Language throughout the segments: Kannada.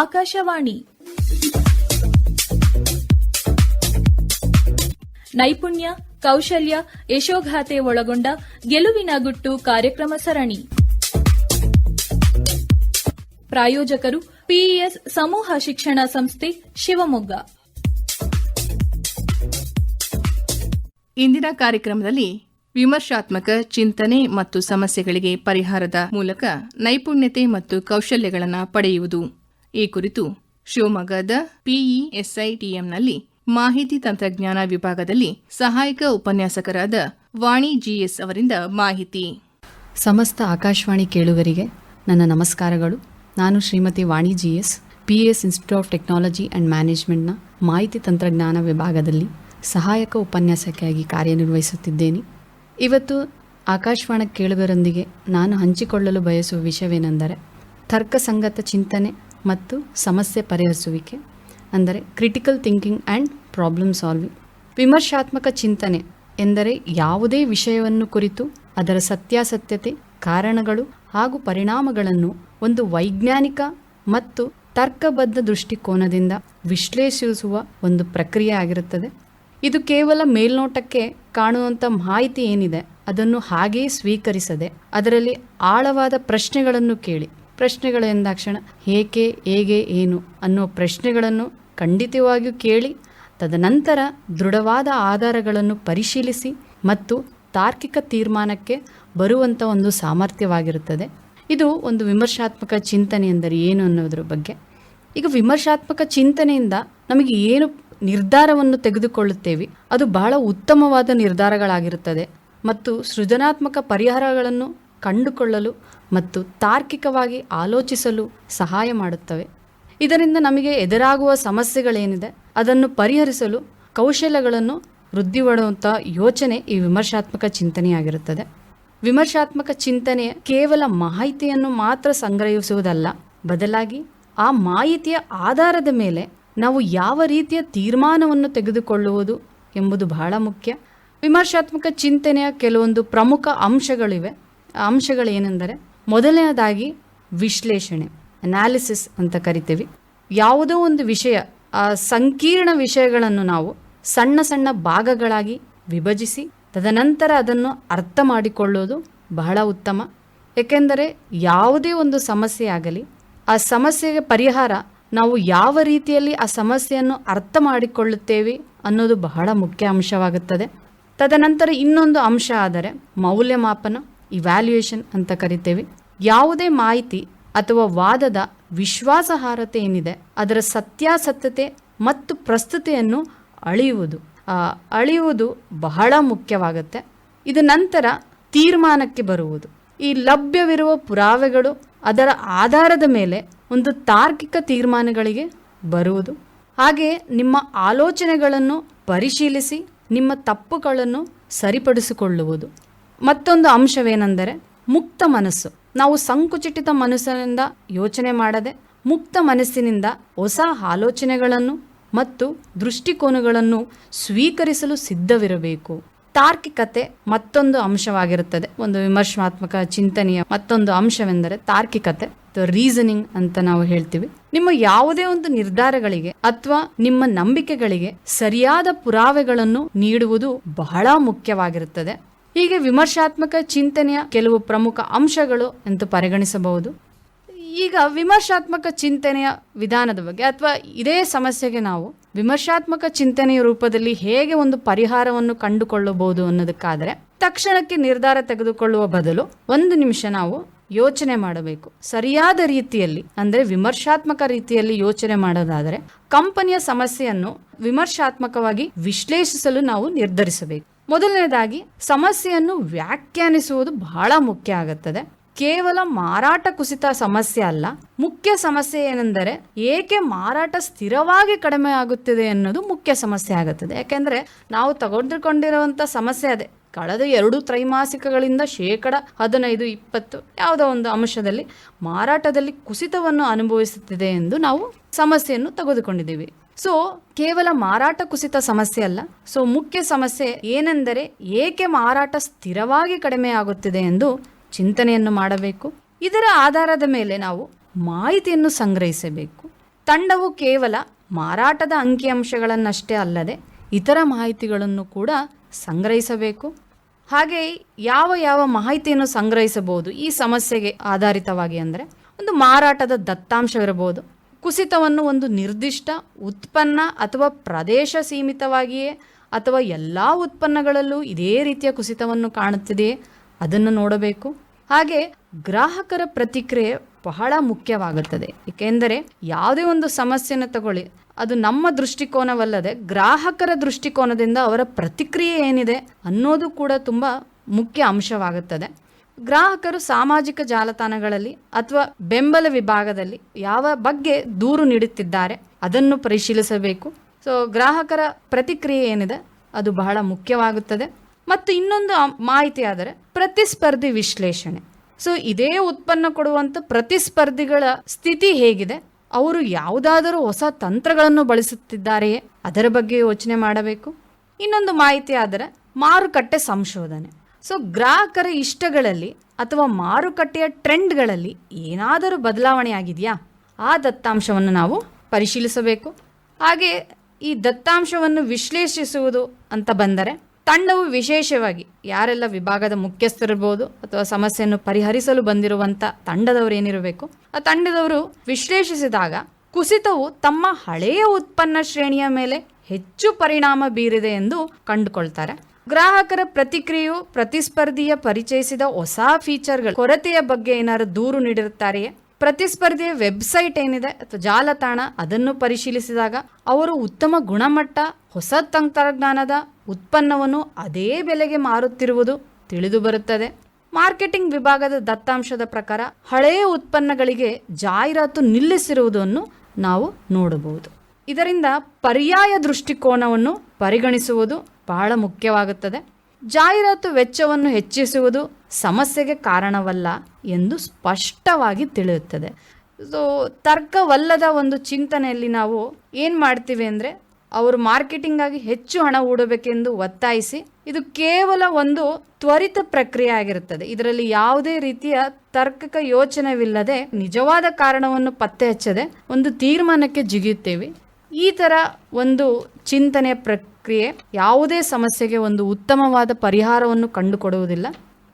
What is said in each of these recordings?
ಆಕಾಶವಾಣಿ. ನೈಪುಣ್ಯ, ಕೌಶಲ್ಯ, ಯಶೋಗಾಥೆ ಒಳಗೊಂಡ ಗೆಲುವಿನ ಗುಟ್ಟು ಕಾರ್ಯಕ್ರಮ ಸರಣಿ. ಪ್ರಾಯೋಜಕರು ಪಿಇಎಸ್ ಸಮೂಹ ಶಿಕ್ಷಣ ಸಂಸ್ಥೆ ಶಿವಮೊಗ್ಗ. ಇಂದಿನ ಕಾರ್ಯಕ್ರಮದಲ್ಲಿ ವಿಮರ್ಶಾತ್ಮಕ ಚಿಂತನೆ ಮತ್ತು ಸಮಸ್ಯೆಗಳಿಗೆ ಪರಿಹಾರದ ಮೂಲಕ ನೈಪುಣ್ಯತೆ ಮತ್ತು ಕೌಶಲ್ಯಗಳನ್ನು ಪಡೆಯುವುದು. ಈ ಕುರಿತು ಶಿವಮೊಗ್ಗದ ಪಿಇಎಸ್ಐಟಿಎಂನಲ್ಲಿ ಮಾಹಿತಿ ತಂತ್ರಜ್ಞಾನ ವಿಭಾಗದಲ್ಲಿ ಸಹಾಯಕ ಉಪನ್ಯಾಸಕರಾದ ವಾಣಿ ಜಿಎಸ್ ಅವರಿಂದ ಮಾಹಿತಿ. ಸಮಸ್ತ ಆಕಾಶವಾಣಿ ಕೇಳುಗರಿಗೆ ನನ್ನ ನಮಸ್ಕಾರಗಳು. ನಾನು Shrimati Vani GS PS institute of technology and ಮ್ಯಾನೇಜ್ಮೆಂಟ್ನ ಮಾಹಿತಿ ತಂತ್ರಜ್ಞಾನ ವಿಭಾಗದಲ್ಲಿ ಸಹಾಯಕ ಉಪನ್ಯಾಸಕಿಯಾಗಿ ಕಾರ್ಯನಿರ್ವಹಿಸುತ್ತಿದ್ದೇನೆ. ಇವತ್ತು ಆಕಾಶವಾಣಿ ಕೇಳುಗರೊಂದಿಗೆ ನಾನು ಹಂಚಿಕೊಳ್ಳಲು ಬಯಸುವ ವಿಷಯವೇನೆಂದರೆ, ತರ್ಕಸಂಗತ ಚಿಂತನೆ ಮತ್ತು ಸಮಸ್ಯೆ ಪರಿಹರಿಸುವಿಕೆ, ಅಂದರೆ critical thinking and problem solving ವಿಮರ್ಶಾತ್ಮಕ ಚಿಂತನೆ ಎಂದರೆ ಯಾವುದೇ ವಿಷಯವನ್ನು ಕುರಿತು, ಅದರ ಸತ್ಯಾಸತ್ಯತೆ, ಕಾರಣಗಳು ಹಾಗೂ ಪರಿಣಾಮಗಳನ್ನು ಒಂದು ವೈಜ್ಞಾನಿಕ ಮತ್ತು ತರ್ಕಬದ್ಧ ದೃಷ್ಟಿಕೋನದಿಂದ ವಿಶ್ಲೇಷಿಸುವ ಒಂದು ಪ್ರಕ್ರಿಯೆ ಆಗಿರುತ್ತದೆ. ಇದು ಕೇವಲ ಮೇಲ್ನೋಟಕ್ಕೆ ಕಾಣುವಂಥ ಮಾಹಿತಿ ಏನಿದೆ, ಅದನ್ನು ಹಾಗೆಯೇ ಸ್ವೀಕರಿಸದೆ, ಅದರಲ್ಲಿ ಆಳವಾದ ಪ್ರಶ್ನೆಗಳನ್ನು ಕೇಳಿ. ಪ್ರಶ್ನೆಗಳು ಎಂದಾಕ್ಷಣ ಏಕೆ, ಹೇಗೆ, ಏನು? ಅನ್ನೋ ಪ್ರಶ್ನೆಗಳನ್ನು ಖಂಡಿತವಾಗಿಯೂ ಕೇಳಿ, ತದನಂತರ ದೃಢವಾದ ಆಧಾರಗಳನ್ನು ಪರಿಶೀಲಿಸಿ ಮತ್ತು ತಾರ್ಕಿಕ ತೀರ್ಮಾನಕ್ಕೆ ಬರುವಂಥ ಒಂದು ಸಾಮರ್ಥ್ಯವಾಗಿರುತ್ತದೆ. ಇದು ಒಂದು ವಿಮರ್ಶಾತ್ಮಕ ಚಿಂತನೆ ಎಂದರೆ ಏನು ಅನ್ನೋದ್ರ ಬಗ್ಗೆ. ಈಗ ವಿಮರ್ಶಾತ್ಮಕ ಚಿಂತನೆಯಿಂದ ನಮಗೆ ಏನು ನಿರ್ಧಾರವನ್ನು ತೆಗೆದುಕೊಳ್ಳುತ್ತೇವೆ? ಅದು ಬಹಳ ಉತ್ತಮವಾದ ನಿರ್ಧಾರಗಳಾಗಿರುತ್ತದೆ. ಮತ್ತು ಸೃಜನಾತ್ಮಕ ಪರಿಹಾರಗಳನ್ನು ಕಂಡುಕೊಳ್ಳಲು ಮತ್ತು ತಾರ್ಕಿಕವಾಗಿ ಆಲೋಚಿಸಲು ಸಹಾಯ ಮಾಡುತ್ತವೆ. ಇದರಿಂದ ನಮಗೆ ಎದುರಾಗುವ ಸಮಸ್ಯೆಗಳೇನಿದೆ, ಅದನ್ನು ಪರಿಹರಿಸಲು ಕೌಶಲ್ಯಗಳನ್ನು ವೃದ್ಧಿ ಮಾಡುವಂಥ ಯೋಚನೆ ಈ ವಿಮರ್ಶಾತ್ಮಕ ಚಿಂತನೆಯಾಗಿರುತ್ತದೆ. ವಿಮರ್ಶಾತ್ಮಕ ಚಿಂತನೆ ಕೇವಲ ಮಾಹಿತಿಯನ್ನು ಮಾತ್ರ ಸಂಗ್ರಹಿಸುವುದಲ್ಲ, ಬದಲಾಗಿ ಆ ಮಾಹಿತಿಯ ಆಧಾರದ ಮೇಲೆ ನಾವು ಯಾವ ರೀತಿಯ ತೀರ್ಮಾನವನ್ನು ತೆಗೆದುಕೊಳ್ಳುವುದು ಎಂಬುದು ಬಹಳ ಮುಖ್ಯ. ವಿಮರ್ಶಾತ್ಮಕ ಚಿಂತನೆಯ ಕೆಲವೊಂದು ಪ್ರಮುಖ ಅಂಶಗಳಿವೆ. ಅಂಶಗಳೇನೆಂದರೆ ಮೊದಲನೇದಾಗಿ ವಿಶ್ಲೇಷಣೆ ಅನಾಲಿಸಿಸ್ ಅಂತ ಕರಿತೀವಿ. ಯಾವುದೋ ಒಂದು ವಿಷಯ, ಆ ಸಂಕೀರ್ಣ ವಿಷಯಗಳನ್ನು ನಾವು ಸಣ್ಣ ಸಣ್ಣ ಭಾಗಗಳಾಗಿ ವಿಭಜಿಸಿ, ತದನಂತರ ಅದನ್ನು ಅರ್ಥ ಮಾಡಿಕೊಳ್ಳುವುದು ಬಹಳ ಉತ್ತಮ. ಏಕೆಂದರೆ ಯಾವುದೇ ಒಂದು ಸಮಸ್ಯೆ ಆಗಲಿ, ಆ ಸಮಸ್ಯೆಗೆ ಪರಿಹಾರ ನಾವು ಯಾವ ರೀತಿಯಲ್ಲಿ ಆ ಸಮಸ್ಯೆಯನ್ನು ಅರ್ಥ ಮಾಡಿಕೊಳ್ಳುತ್ತೇವೆ ಅನ್ನೋದು ಬಹಳ ಮುಖ್ಯ ಅಂಶವಾಗುತ್ತದೆ. ತದನಂತರ ಇನ್ನೊಂದು ಅಂಶ ಆದರೆ ಮೌಲ್ಯಮಾಪನ. ಇವ್ಯಾಲ್ಯೂಯೇಷನ್ ಅಂತ ಕರಿತೇವೆ. ಯಾವುದೇ ಮಾಹಿತಿ ಅಥವಾ ವಾದದ ವಿಶ್ವಾಸಾರ್ಹತೆ ಏನಿದೆ, ಅದರ ಸತ್ಯಾಸತ್ಯತೆ ಮತ್ತು ಪ್ರಸ್ತುತೆಯನ್ನು ಅಳೆಯುವುದು. ಅಳೆಯುವುದು ಬಹಳ ಮುಖ್ಯವಾಗುತ್ತೆ. ಇದು ನಂತರ ತೀರ್ಮಾನಕ್ಕೆ ಬರುವುದು. ಈ ಲಭ್ಯವಿರುವ ಪುರಾವೆಗಳು ಅದರ ಆಧಾರದ ಮೇಲೆ ಒಂದು ತಾರ್ಕಿಕ ತೀರ್ಮಾನಗಳಿಗೆ ಬರುವುದು. ಹಾಗೆ ನಿಮ್ಮ ಆಲೋಚನೆಗಳನ್ನು ಪರಿಶೀಲಿಸಿ, ನಿಮ್ಮ ತಪ್ಪುಗಳನ್ನು ಸರಿಪಡಿಸಿಕೊಳ್ಳುವುದು. ಮತ್ತೊಂದು ಅಂಶವೇನೆಂದರೆ ಮುಕ್ತ ಮನಸ್ಸು. ನಾವು ಸಂಕುಚಿತ ಮನಸ್ಸಿನಿಂದ ಯೋಚನೆ ಮಾಡದೆ, ಮುಕ್ತ ಮನಸ್ಸಿನಿಂದ ಹೊಸ ಆಲೋಚನೆಗಳನ್ನು ಮತ್ತು ದೃಷ್ಟಿಕೋನಗಳನ್ನು ಸ್ವೀಕರಿಸಲು ಸಿದ್ಧವಿರಬೇಕು. ತಾರ್ಕಿಕತೆ ಮತ್ತೊಂದು ಅಂಶವಾಗಿರುತ್ತದೆ. ಒಂದು ವಿಮರ್ಶಾತ್ಮಕ ಚಿಂತನೆಯ ಮತ್ತೊಂದು ಅಂಶವೆಂದರೆ ತಾರ್ಕಿಕತೆ ರೀಸನಿಂಗ್ ಅಂತ ನಾವು ಹೇಳ್ತೀವಿ. ನಿಮ್ಮ ಯಾವುದೇ ಒಂದು ನಿರ್ಧಾರಗಳಿಗೆ ಅಥವಾ ನಿಮ್ಮ ನಂಬಿಕೆಗಳಿಗೆ ಸರಿಯಾದ ಪುರಾವೆಗಳನ್ನು ನೀಡುವುದು ಬಹಳ ಮುಖ್ಯವಾಗಿರುತ್ತದೆ. ಹೀಗೆ ವಿಮರ್ಶಾತ್ಮಕ ಚಿಂತನೆಯ ಕೆಲವು ಪ್ರಮುಖ ಅಂಶಗಳು ಎಂದು ಪರಿಗಣಿಸಬಹುದು. ಈಗ ವಿಮರ್ಶಾತ್ಮಕ ಚಿಂತನೆಯ ವಿಧಾನದ ಬಗ್ಗೆ ಅಥವಾ ಇದೇ ಸಮಸ್ಯೆಗೆ ನಾವು ವಿಮರ್ಶಾತ್ಮಕ ಚಿಂತನೆಯ ರೂಪದಲ್ಲಿ ಹೇಗೆ ಒಂದು ಪರಿಹಾರವನ್ನು ಕಂಡುಕೊಳ್ಳಬಹುದು ಅನ್ನೋದಕ್ಕಾದರೆ ತಕ್ಷಣಕ್ಕೆ ನಿರ್ಧಾರ ತೆಗೆದುಕೊಳ್ಳುವ ಬದಲು ಒಂದು ನಿಮಿಷ ನಾವು ಯೋಚನೆ ಮಾಡಬೇಕು. ಸರಿಯಾದ ರೀತಿಯಲ್ಲಿ, ಅಂದರೆ ವಿಮರ್ಶಾತ್ಮಕ ರೀತಿಯಲ್ಲಿ ಯೋಚನೆ ಮಾಡೋದಾದರೆ ಕಂಪನಿಯ ಸಮಸ್ಯೆಯನ್ನು ವಿಮರ್ಶಾತ್ಮಕವಾಗಿ ವಿಶ್ಲೇಷಿಸಲು ನಾವು ನಿರ್ಧರಿಸಬೇಕು. ಮೊದಲನೇದಾಗಿ, ಸಮಸ್ಯೆಯನ್ನು ವ್ಯಾಖ್ಯಾನಿಸುವುದು ಬಹಳ ಮುಖ್ಯ ಆಗುತ್ತದೆ. ಕೇವಲ ಮಾರಾಟ ಕುಸಿತ ಸಮಸ್ಯೆ ಅಲ್ಲ. ಮುಖ್ಯ ಸಮಸ್ಯೆ ಏನೆಂದರೆ, ಏಕೆ ಮಾರಾಟ ಸ್ಥಿರವಾಗಿ ಕಡಿಮೆ ಆಗುತ್ತಿದೆ ಅನ್ನೋದು ಮುಖ್ಯ ಸಮಸ್ಯೆ ಆಗುತ್ತದೆ. ಯಾಕೆಂದ್ರೆ, ನಾವು ತಗೊಂಡಿಕೊಂಡಿರುವಂತ ಸಮಸ್ಯೆ ಅದೇ. ಕಳೆದ ಎರಡು ತ್ರೈಮಾಸಿಕಗಳಿಂದ ಶೇಕಡ ಹದಿನೈದು, ಇಪ್ಪತ್ತು ಯಾವುದೋ ಒಂದು ಅಂಶದಲ್ಲಿ ಮಾರಾಟದಲ್ಲಿ ಕುಸಿತವನ್ನು ಅನುಭವಿಸುತ್ತಿದೆ ಎಂದು ನಾವು ಸಮಸ್ಯೆಯನ್ನು ತೆಗೆದುಕೊಂಡಿದ್ದೀವಿ. ಸೊ ಕೇವಲ ಮಾರಾಟ ಕುಸಿತ ಸಮಸ್ಯೆ ಅಲ್ಲ. ಸೊ ಮುಖ್ಯ ಸಮಸ್ಯೆ ಏನೆಂದರೆ ಏಕೆ ಮಾರಾಟ ಸ್ಥಿರವಾಗಿ ಕಡಿಮೆ ಆಗುತ್ತಿದೆ ಎಂದು ಚಿಂತನೆಯನ್ನು ಮಾಡಬೇಕು. ಇದರ ಆಧಾರದ ಮೇಲೆ ನಾವು ಮಾಹಿತಿಯನ್ನು ಸಂಗ್ರಹಿಸಬೇಕು. ತಂಡವು ಕೇವಲ ಮಾರಾಟದ ಅಂಕಿಅಂಶಗಳನ್ನಷ್ಟೇ ಅಲ್ಲದೆ ಇತರ ಮಾಹಿತಿಗಳನ್ನು ಕೂಡ ಸಂಗ್ರಹಿಸಬೇಕು. ಹಾಗೆ ಯಾವ ಯಾವ ಮಾಹಿತಿಯನ್ನು ಸಂಗ್ರಹಿಸಬಹುದು ಈ ಸಮಸ್ಯೆಗೆ ಆಧಾರಿತವಾಗಿ ಅಂದರೆ ಒಂದು ಮಾರಾಟದ ದತ್ತಾಂಶವಿರಬಹುದು ಕುಸಿತವನ್ನು ಒಂದು ನಿರ್ದಿಷ್ಟ ಉತ್ಪನ್ನ ಅಥವಾ ಪ್ರದೇಶ ಸೀಮಿತವಾಗಿಯೇ ಅಥವಾ ಎಲ್ಲ ಉತ್ಪನ್ನಗಳಲ್ಲೂ ಇದೇ ರೀತಿಯ ಕುಸಿತವನ್ನು ಕಾಣುತ್ತಿದೆಯೇ ಅದನ್ನು ನೋಡಬೇಕು. ಹಾಗೆ ಗ್ರಾಹಕರ ಪ್ರತಿಕ್ರಿಯೆ ಬಹಳ ಮುಖ್ಯವಾಗುತ್ತದೆ. ಏಕೆಂದರೆ ಯಾವುದೇ ಒಂದು ಸಮಸ್ಯೆನ ತಗೊಳ್ಳಿ, ಅದು ನಮ್ಮ ದೃಷ್ಟಿಕೋನವಲ್ಲದೆ ಗ್ರಾಹಕರ ದೃಷ್ಟಿಕೋನದಿಂದ ಅವರ ಪ್ರತಿಕ್ರಿಯೆ ಏನಿದೆ ಅನ್ನೋದು ಕೂಡ ತುಂಬ ಮುಖ್ಯ ಅಂಶವಾಗುತ್ತದೆ. ಗ್ರಾಹಕರು ಸಾಮಾಜಿಕ ಜಾಲತಾಣಗಳಲ್ಲಿ ಅಥವಾ ಬೆಂಬಲ ವಿಭಾಗದಲ್ಲಿ ಯಾವ ಬಗ್ಗೆ ದೂರು ನೀಡುತ್ತಿದ್ದಾರೆ ಅದನ್ನು ಪರಿಶೀಲಿಸಬೇಕು. ಸೊ ಗ್ರಾಹಕರ ಪ್ರತಿಕ್ರಿಯೆ ಏನಿದೆ, ಅದು ಬಹಳ ಮುಖ್ಯವಾಗುತ್ತದೆ. ಮತ್ತು ಇನ್ನೊಂದು ಮಾಹಿತಿ ಆದರೆ ಪ್ರತಿಸ್ಪರ್ಧಿ ವಿಶ್ಲೇಷಣೆ. ಸೊ ಇದೇ ಉತ್ಪನ್ನ ಕೊಡುವಂಥ ಪ್ರತಿಸ್ಪರ್ಧಿಗಳ ಸ್ಥಿತಿ ಹೇಗಿದೆ, ಅವರು ಯಾವುದಾದರೂ ಹೊಸ ತಂತ್ರಗಳನ್ನು ಬಳಸುತ್ತಿದ್ದಾರೆಯೇ, ಅದರ ಬಗ್ಗೆ ಯೋಚನೆ ಮಾಡಬೇಕು. ಇನ್ನೊಂದು ಮಾಹಿತಿ ಆದರೆ ಮಾರುಕಟ್ಟೆ ಸಂಶೋಧನೆ. ಸೊ ಗ್ರಾಹಕರ ಇಷ್ಟಗಳಲ್ಲಿ ಅಥವಾ ಮಾರುಕಟ್ಟೆಯ ಟ್ರೆಂಡ್ಗಳಲ್ಲಿ ಏನಾದರೂ ಬದಲಾವಣೆ ಆಗಿದೆಯಾ? ಆ ದತ್ತಾಂಶವನ್ನು ನಾವು ಪರಿಶೀಲಿಸಬೇಕು. ಹಾಗೆ ಈ ದತ್ತಾಂಶವನ್ನು ವಿಶ್ಲೇಷಿಸುವುದು ಅಂತ ಬಂದರೆ ತಂಡವು ವಿಶೇಷವಾಗಿ ಯಾರೆಲ್ಲ ವಿಭಾಗದ ಮುಖ್ಯಸ್ಥರಿರ್ಬೋದು ಅಥವಾ ಸಮಸ್ಯೆಯನ್ನು ಪರಿಹರಿಸಲು ಬಂದಿರುವಂಥ ತಂಡದವರು ಏನಿರಬೇಕು, ಆ ತಂಡದವರು ವಿಶ್ಲೇಷಿಸಿದಾಗ ಕುಸಿತವು ತಮ್ಮ ಹಳೆಯ ಉತ್ಪನ್ನ ಶ್ರೇಣಿಯ ಮೇಲೆ ಹೆಚ್ಚು ಪರಿಣಾಮ ಬೀರಿದೆ ಎಂದು ಕಂಡುಕೊಳ್ತಾರೆ. ಗ್ರಾಹಕರ ಪ್ರತಿಕ್ರಿಯೆಯು ಪ್ರತಿಸ್ಪರ್ಧಿಯ ಪರಿಚಯಿಸಿದ ಹೊಸ ಫೀಚರ್ಗಳ ಕೊರತೆಯ ಬಗ್ಗೆ ಏನಾದ್ರು ದೂರು ನೀಡಿರುತ್ತಾರೆಯೇ? ಪ್ರತಿಸ್ಪರ್ಧಿಯ ವೆಬ್ಸೈಟ್ ಏನಿದೆ ಅಥವಾ ಜಾಲತಾಣ ಅದನ್ನು ಪರಿಶೀಲಿಸಿದಾಗ ಅವರು ಉತ್ತಮ ಗುಣಮಟ್ಟ, ಹೊಸ ತಂತ್ರಜ್ಞಾನದ ಉತ್ಪನ್ನವನ್ನು ಅದೇ ಬೆಲೆಗೆ ಮಾರುತ್ತಿರುವುದು ತಿಳಿದು ಬರುತ್ತದೆ. ಮಾರ್ಕೆಟಿಂಗ್ ವಿಭಾಗದ ದತ್ತಾಂಶದ ಪ್ರಕಾರ ಹಳೆಯ ಉತ್ಪನ್ನಗಳಿಗೆ ಜಾಹೀರಾತು ನಿಲ್ಲಿಸಿರುವುದನ್ನು ನಾವು ನೋಡಬಹುದು. ಇದರಿಂದ ಪರ್ಯಾಯ ದೃಷ್ಟಿಕೋನವನ್ನು ಪರಿಗಣಿಸುವುದು ಬಹಳ ಮುಖ್ಯವಾಗುತ್ತದೆ. ಜಾಹೀರಾತು ವೆಚ್ಚವನ್ನು ಹೆಚ್ಚಿಸುವುದು ಸಮಸ್ಯೆಗೆ ಕಾರಣವಲ್ಲ ಎಂದು ಸ್ಪಷ್ಟವಾಗಿ ತಿಳಿಯುತ್ತದೆ. ಸೊ ತರ್ಕವಲ್ಲದ ಒಂದು ಚಿಂತನೆಯಲ್ಲಿ ನಾವು ಏನು ಮಾಡ್ತೀವಿ ಅಂದರೆ, ಅವರು ಮಾರ್ಕೆಟಿಂಗ್ ಆಗಿ ಹೆಚ್ಚು ಹಣ ಹೂಡಬೇಕೆಂದು ಒತ್ತಾಯಿಸಿ, ಇದು ಕೇವಲ ಒಂದು ತ್ವರಿತ ಪ್ರಕ್ರಿಯೆ ಆಗಿರುತ್ತದೆ. ಇದರಲ್ಲಿ ಯಾವುದೇ ರೀತಿಯ ತರ್ಕಕ ಯೋಚನೆವಿಲ್ಲದೆ ನಿಜವಾದ ಕಾರಣವನ್ನು ಪತ್ತೆ ಹಚ್ಚದೆ ಒಂದು ತೀರ್ಮಾನಕ್ಕೆ ಜಿಗಿಯುತ್ತೇವೆ. ಈ ಥರ ಒಂದು ಚಿಂತನೆ ಪ್ರಕ್ರಿಯೆ ಯಾವುದೇ ಸಮಸ್ಯೆಗೆ ಒಂದು ಉತ್ತಮವಾದ ಪರಿಹಾರವನ್ನು ಕಂಡುಕೊಡುವುದಿಲ್ಲ.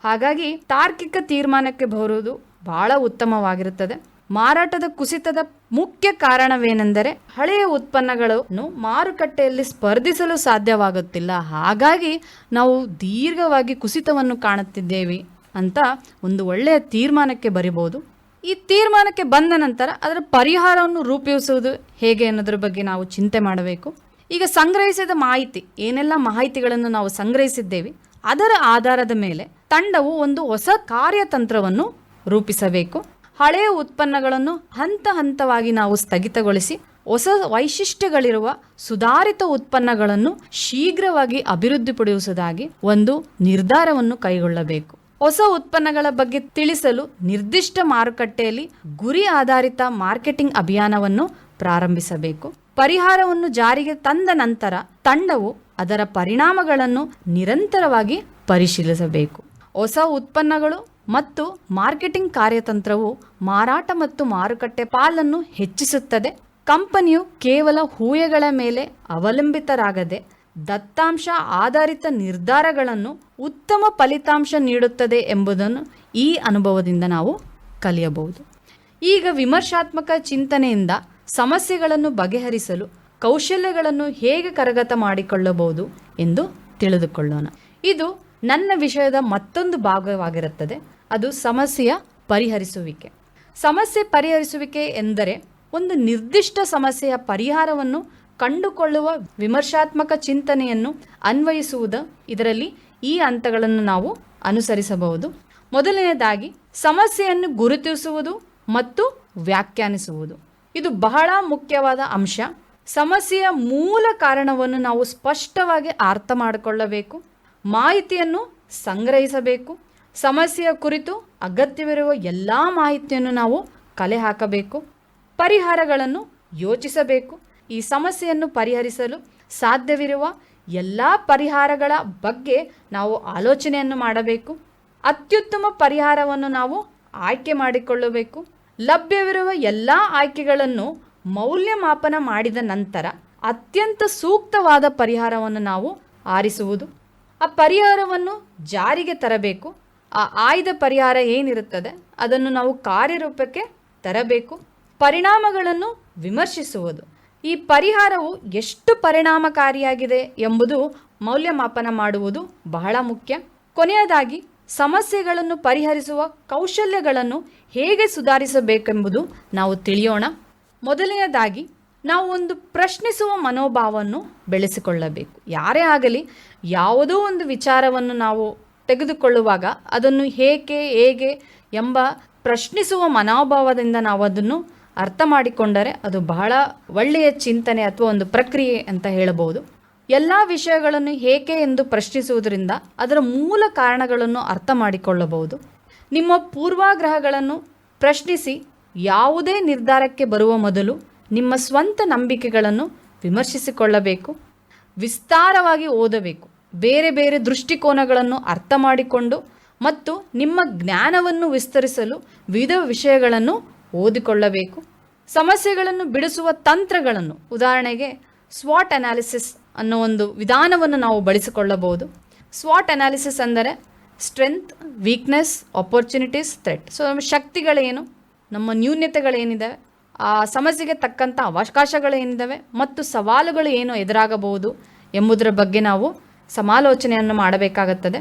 ಹಾಗಾಗಿ ತಾರ್ಕಿಕ ತೀರ್ಮಾನಕ್ಕೆ ಬರುವುದು ಬಹಳ ಉತ್ತಮವಾಗಿರುತ್ತದೆ. ಮಾರಾಟದ ಕುಸಿತದ ಮುಖ್ಯ ಕಾರಣವೇನೆಂದರೆ ಹಳೆಯ ಉತ್ಪನ್ನಗಳನ್ನು ಮಾರುಕಟ್ಟೆಯಲ್ಲಿ ಸ್ಪರ್ಧಿಸಲು ಸಾಧ್ಯವಾಗುತ್ತಿಲ್ಲ. ಹಾಗಾಗಿ ನಾವು ದೀರ್ಘವಾಗಿ ಕುಸಿತವನ್ನು ಕಾಣುತ್ತಿದ್ದೇವೆ ಅಂತ ಒಂದು ಒಳ್ಳೆಯ ತೀರ್ಮಾನಕ್ಕೆ ಬರಿಬೋದು. ಈ ತೀರ್ಮಾನಕ್ಕೆ ಬಂದ ನಂತರ ಅದರ ಪರಿಹಾರವನ್ನು ರೂಪಿಸುವುದು ಹೇಗೆ ಅನ್ನೋದ್ರ ಬಗ್ಗೆ ನಾವು ಚಿಂತೆ ಮಾಡಬೇಕು. ಈಗ ಸಂಗ್ರಹಿಸಿದ ಮಾಹಿತಿ, ಏನೆಲ್ಲ ಮಾಹಿತಿಗಳನ್ನು ನಾವು ಸಂಗ್ರಹಿಸಿದ್ದೇವೆ, ಅದರ ಆಧಾರದ ಮೇಲೆ ತಂಡವು ಒಂದು ಹೊಸ ಕಾರ್ಯತಂತ್ರವನ್ನು ರೂಪಿಸಬೇಕು. ಹಳೆಯ ಉತ್ಪನ್ನಗಳನ್ನು ಹಂತ ಹಂತವಾಗಿ ನಾವು ಸ್ಥಗಿತಗೊಳಿಸಿ, ಹೊಸ ವೈಶಿಷ್ಟ್ಯಗಳಿರುವ ಸುಧಾರಿತ ಉತ್ಪನ್ನಗಳನ್ನು ಶೀಘ್ರವಾಗಿ ಅಭಿವೃದ್ಧಿಪಡಿಸುವುದಾಗಿ ಒಂದು ನಿರ್ಧಾರವನ್ನು ಕೈಗೊಳ್ಳಬೇಕು. ಹೊಸ ಉತ್ಪನ್ನಗಳ ಬಗ್ಗೆ ತಿಳಿಸಲು ನಿರ್ದಿಷ್ಟ ಮಾರುಕಟ್ಟೆಯಲ್ಲಿ ಗುರಿ ಆಧಾರಿತ ಮಾರ್ಕೆಟಿಂಗ್ ಅಭಿಯಾನವನ್ನು ಪ್ರಾರಂಭಿಸಬೇಕು. ಪರಿಹಾರವನ್ನು ಜಾರಿಗೆ ತಂದ ನಂತರ ತಂಡವು ಅದರ ಪರಿಣಾಮಗಳನ್ನು ನಿರಂತರವಾಗಿ ಪರಿಶೀಲಿಸಬೇಕು. ಹೊಸ ಉತ್ಪನ್ನಗಳು ಮತ್ತು ಮಾರ್ಕೆಟಿಂಗ್ ಕಾರ್ಯತಂತ್ರವು ಮಾರಾಟ ಮತ್ತು ಮಾರುಕಟ್ಟೆ ಪಾಲನ್ನು ಹೆಚ್ಚಿಸುತ್ತದೆ. ಕಂಪನಿಯು ಕೇವಲ ಹೂಯಗಳ ಮೇಲೆ ಅವಲಂಬಿತರಾಗದೆ ದತ್ತಾಂಶ ಆಧಾರಿತ ನಿರ್ಧಾರಗಳನ್ನು ಉತ್ತಮ ಫಲಿತಾಂಶ ನೀಡುತ್ತದೆ ಎಂಬುದನ್ನು ಈ ಅನುಭವದಿಂದ ನಾವು ಕಲಿಯಬಹುದು. ಈಗ ವಿಮರ್ಶಾತ್ಮಕ ಚಿಂತನೆಯಿಂದ ಸಮಸ್ಯೆಗಳನ್ನು ಬಗೆಹರಿಸಲು ಕೌಶಲ್ಯಗಳನ್ನು ಹೇಗೆ ಕರಗತ ಮಾಡಿಕೊಳ್ಳಬಹುದು ಎಂದು ತಿಳಿದುಕೊಳ್ಳೋಣ. ಇದು ನನ್ನ ವಿಷಯದ ಮತ್ತೊಂದು ಭಾಗವಾಗಿರುತ್ತದೆ. ಅದು ಸಮಸ್ಯೆಯ ಪರಿಹರಿಸುವಿಕೆ. ಸಮಸ್ಯೆ ಪರಿಹರಿಸುವಿಕೆ ಎಂದರೆ ಒಂದು ನಿರ್ದಿಷ್ಟ ಸಮಸ್ಯೆಯ ಪರಿಹಾರವನ್ನು ಕಂಡುಕೊಳ್ಳುವ ವಿಮರ್ಶಾತ್ಮಕ ಚಿಂತನೆಯನ್ನು ಅನ್ವಯಿಸುವುದು ಇದರಲ್ಲಿ ಈ ಹಂತಗಳನ್ನು ನಾವು ಅನುಸರಿಸಬಹುದು. ಮೊದಲನೆಯದಾಗಿ ಸಮಸ್ಯೆಯನ್ನು ಗುರುತಿಸುವುದು ಮತ್ತು ವ್ಯಾಖ್ಯಾನಿಸುವುದು. ಇದು ಬಹಳ ಮುಖ್ಯವಾದ ಅಂಶ. ಸಮಸ್ಯೆಯ ಮೂಲ ಕಾರಣವನ್ನು ನಾವು ಸ್ಪಷ್ಟವಾಗಿ ಅರ್ಥ ಮಾಡಿಕೊಳ್ಳಬೇಕು. ಮಾಹಿತಿಯನ್ನು ಸಂಗ್ರಹಿಸಬೇಕು. ಸಮಸ್ಯೆಯ ಕುರಿತು ಅಗತ್ಯವಿರುವ ಎಲ್ಲ ಮಾಹಿತಿಯನ್ನು ನಾವು ಕಲೆ ಹಾಕಬೇಕು. ಪರಿಹಾರಗಳನ್ನು ಯೋಚಿಸಬೇಕು. ಈ ಸಮಸ್ಯೆಯನ್ನು ಪರಿಹರಿಸಲು ಸಾಧ್ಯವಿರುವ ಎಲ್ಲ ಪರಿಹಾರಗಳ ಬಗ್ಗೆ ನಾವು ಆಲೋಚನೆಯನ್ನು ಮಾಡಬೇಕು. ಅತ್ಯುತ್ತಮ ಪರಿಹಾರವನ್ನು ನಾವು ಆಯ್ಕೆ ಮಾಡಿಕೊಳ್ಳಬೇಕು. ಲಭ್ಯವಿರುವ ಎಲ್ಲ ಆಯ್ಕೆಗಳನ್ನು ಮೌಲ್ಯಮಾಪನ ಮಾಡಿದ ನಂತರ ಅತ್ಯಂತ ಸೂಕ್ತವಾದ ಪರಿಹಾರವನ್ನು ನಾವು ಆರಿಸುವುದು. ಆ ಪರಿಹಾರವನ್ನು ಜಾರಿಗೆ ತರಬೇಕು. ಆ ಆಯ್ದ ಪರಿಹಾರ ಏನಿರುತ್ತದೆ ಅದನ್ನು ನಾವು ಕಾರ್ಯರೂಪಕ್ಕೆ ತರಬೇಕು. ಪರಿಣಾಮಗಳನ್ನು ವಿಮರ್ಶಿಸುವುದು. ಈ ಪರಿಹಾರವು ಎಷ್ಟು ಪರಿಣಾಮಕಾರಿಯಾಗಿದೆ ಎಂಬುದು ಮೌಲ್ಯಮಾಪನ ಮಾಡುವುದು ಬಹಳ ಮುಖ್ಯ. ಕೊನೆಯದಾಗಿ, ಸಮಸ್ಯೆಗಳನ್ನು ಪರಿಹರಿಸುವ ಕೌಶಲ್ಯಗಳನ್ನು ಹೇಗೆ ಸುಧಾರಿಸಬೇಕೆಂಬುದು ನಾವು ತಿಳಿಯೋಣ. ಮೊದಲನೆಯದಾಗಿ, ನಾವು ಒಂದು ಪ್ರಶ್ನಿಸುವ ಮನೋಭಾವವನ್ನು ಬೆಳೆಸಿಕೊಳ್ಳಬೇಕು. ಯಾರೇ ಆಗಲಿ, ಯಾವುದೋ ಒಂದು ವಿಚಾರವನ್ನು ನಾವು ತೆಗೆದುಕೊಳ್ಳುವಾಗ ಅದನ್ನು ಹೇಗೆ ಹೇಗೆ ಎಂಬ ಪ್ರಶ್ನಿಸುವ ಮನೋಭಾವದಿಂದ ನಾವು ಅದನ್ನು ಅರ್ಥ ಮಾಡಿಕೊಂಡರೆ ಅದು ಬಹಳ ಒಳ್ಳೆಯ ಚಿಂತನೆ ಅಥವಾ ಒಂದು ಪ್ರಕ್ರಿಯೆ ಅಂತ ಹೇಳಬಹುದು. ಎಲ್ಲ ವಿಷಯಗಳನ್ನು ಹೇಗೆ ಎಂದು ಪ್ರಶ್ನಿಸುವುದರಿಂದ ಅದರ ಮೂಲ ಕಾರಣಗಳನ್ನು ಅರ್ಥ ಮಾಡಿಕೊಳ್ಳಬಹುದು. ನಿಮ್ಮ ಪೂರ್ವಾಗ್ರಹಗಳನ್ನು ಪ್ರಶ್ನಿಸಿ ಯಾವುದೇ ನಿರ್ಧಾರಕ್ಕೆ ಬರುವ ಮೊದಲು ನಿಮ್ಮ ಸ್ವಂತ ನಂಬಿಕೆಗಳನ್ನು ವಿಮರ್ಶಿಸಿಕೊಳ್ಳಬೇಕು. ವಿಸ್ತಾರವಾಗಿ ಓದಬೇಕು. ಬೇರೆ ಬೇರೆ ದೃಷ್ಟಿಕೋನಗಳನ್ನು ಅರ್ಥ ಮಾಡಿಕೊಂಡು ಮತ್ತು ನಿಮ್ಮ ಜ್ಞಾನವನ್ನು ವಿಸ್ತರಿಸಲು ವಿವಿಧ ವಿಷಯಗಳನ್ನು ಓದಿಕೊಳ್ಳಬೇಕು. ಸಮಸ್ಯೆಗಳನ್ನು ಬಿಡಿಸುವ ತಂತ್ರಗಳನ್ನು, ಉದಾಹರಣೆಗೆ ಸ್ವಾಟ್ ಅನಾಲಿಸಿಸ್ ಅನ್ನೋ ಒಂದು ವಿಧಾನವನ್ನು ನಾವು ಬಳಸಿಕೊಳ್ಳಬಹುದು. ಸ್ವಾಟ್ ಅನಾಲಿಸಿಸ್ ಅಂದರೆ strength, weakness opportunities threat so ನಮ್ಮ ಶಕ್ತಿಗಳೇನು, ನಮ್ಮ ನ್ಯೂನ್ಯತೆಗಳೇನಿದೆ ಆ ಸಮಸ್ಯೆಗೆ ತಕ್ಕಂಥ ಅವಕಾಶಗಳೇನಿದ್ದಾವೆ ಮತ್ತು ಸವಾಲುಗಳು ಏನು ಎದುರಾಗಬಹುದು ಎಂಬುದರ ಬಗ್ಗೆ ನಾವು ಸಮಾಲೋಚನೆಯನ್ನು ಮಾಡಬೇಕಾಗುತ್ತದೆ.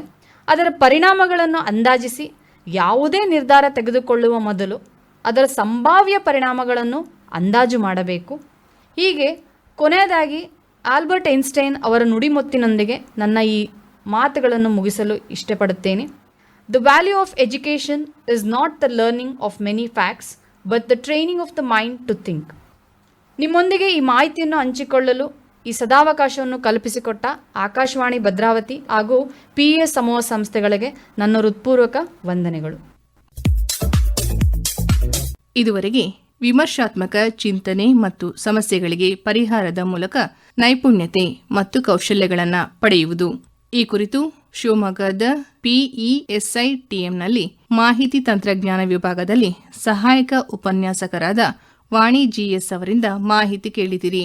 ಅದರ ಪರಿಣಾಮಗಳನ್ನು ಅಂದಾಜಿಸಿ, ಯಾವುದೇ ನಿರ್ಧಾರ ತೆಗೆದುಕೊಳ್ಳುವ ಮೊದಲು ಅದರ ಸಂಭಾವ್ಯ ಪರಿಣಾಮಗಳನ್ನು ಅಂದಾಜು ಮಾಡಬೇಕು. ಹೀಗೆ ಕೊನೆಯದಾಗಿ ಆಲ್ಬರ್ಟ್ ಐನ್ಸ್ಟೈನ್ ಅವರ ನುಡಿಮೊತ್ತಿನೊಂದಿಗೆ ನನ್ನ ಈ ಮಾತುಗಳನ್ನು ಮುಗಿಸಲು ಇಷ್ಟಪಡುತ್ತೇನೆ. The value of education is not the learning of many facts but the training of the mind to think ನಿಮ್ಮೊಂದಿಗೆ ಈ ಮಾಹಿತಿಯನ್ನು ಹಂಚಿಕೊಳ್ಳಲು ಈ ಸದಾವಕಾಶವನ್ನು ಕಲ್ಪಿಸಿಕೊಟ್ಟ ಆಕಾಶವಾಣಿ ಭದ್ರಾವತಿ ಹಾಗೂ ಪಿ ಎಸ್ ಸಮೂಹ ಸಂಸ್ಥೆಗಳಿಗೆ ನನ್ನ ಹೃತ್ಪೂರ್ವಕ ವಂದನೆಗಳು. ಇದುವರೆಗೆ ವಿಮರ್ಶಾತ್ಮಕ ಚಿಂತನೆ ಮತ್ತು ಸಮಸ್ಯೆಗಳಿಗೆ ಪರಿಹಾರದ ಮೂಲಕ ನೈಪುಣ್ಯತೆ ಮತ್ತು ಕೌಶಲ್ಯಗಳನ್ನು ಪಡೆಯುವುದು. ಈ ಕುರಿತು ಶಿವಮೊಗ್ಗದ ಪಿಇಎಸ್ಐಟಿಎಂನಲ್ಲಿ ಮಾಹಿತಿ ತಂತ್ರಜ್ಞಾನ ವಿಭಾಗದಲ್ಲಿ ಸಹಾಯಕ ಉಪನ್ಯಾಸಕರಾದ ವಾಣಿ ಜಿಎಸ್ ಅವರಿಂದ ಮಾಹಿತಿ ಕೇಳಿದಿರಿ.